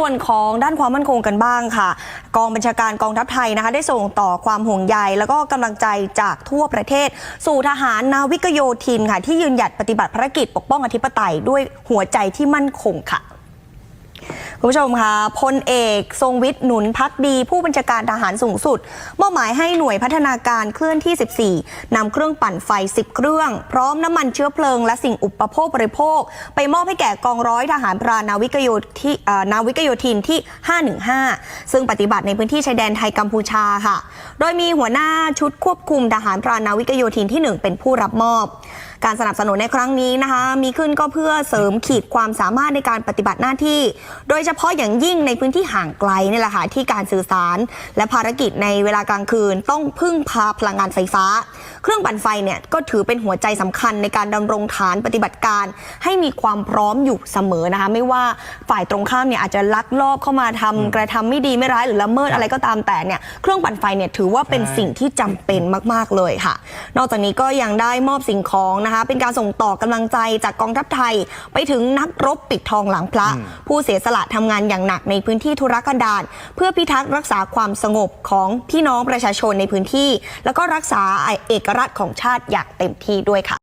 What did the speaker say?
ส่วนของด้านความมั่นคงกันบ้างค่ะ กองบัญชาการกองทัพไทยนะคะ ได้ส่งต่อความห่วงใย แล้วก็กำลังใจจากทั่วประเทศ สู่ทหารนาวิกโยธินค่ะ ที่ยืนหยัดปฏิบัติภารกิจปกป้องอธิปไตยด้วยหัวใจที่มั่นคงค่ะ คุณผู้ชมคะพลเอก ทรงวิทย์หนุนพักดี ผู้บัญชาการทหารสูงสุดมอบหมายให้หน่วยพัฒนาการเคลื่อนที่ 14นำเครื่องปั่นไฟ 10 เครื่อง พร้อมน้ำมันเชื้อเพลิง และสิ่งอุปโภคบริโภค ไปมอบให้แก่กองร้อยทหารพรานาวิกโยธินาวิกโยธินที่ 515 ซึ่งปฏิบัติในพื้นที่ชายแดนไทยกัมพูชาค่ะ โดยมีหัวหน้าชุดควบคุมทหารพรานาวิกโยธินที่ 1 เป็นผู้รับมอบ การสนับสนุนในครั้งนี้นะคะ มีขึ้นก็เพื่อเสริมขีดความสามารถในการปฏิบัติหน้าที่ โดยเฉพาะอย่างยิ่งในพื้นที่ห่างไกลนี่แหละค่ะที่การสื่อสาร และภารกิจในเวลากลางคืนต้องพึ่งพาพลังงานไฟฟ้า เครื่องปั่นไฟเนี่ยก็ถือเป็นหัวใจสำคัญในการดำรงฐานปฏิบัติการ ให้มีความพร้อมอยู่เสมอนะคะ ไม่ว่าฝ่ายตรงข้ามเนี่ยอาจจะลักลอบเข้ามาทำกระทำไม่ดีไม่ร้ายหรือละเมิดอะไรก็ตามแต่เนี่ยเครื่องปั่นไฟเนี่ยถือว่าเป็นใช่สิ่งที่จำเป็นมาก ๆเลยค่ะ นอกจากนี้ก็ยังได้มอบสิ่งของนะคะเป็นการส่งต่อกำลังใจจากกองทัพไทย ไปถึงนักรบปิดทองหลังพระ ผู้เสียสละทำงานอย่างหนักในพื้นที่ธุรกันดารเพื่อพิทักษ์รักษาความสงบของพี่น้องประชาชนในพื้นที่ แล้วก็รักษาเอกราชของชาติอย่างเต็มที่ด้วยค่ะ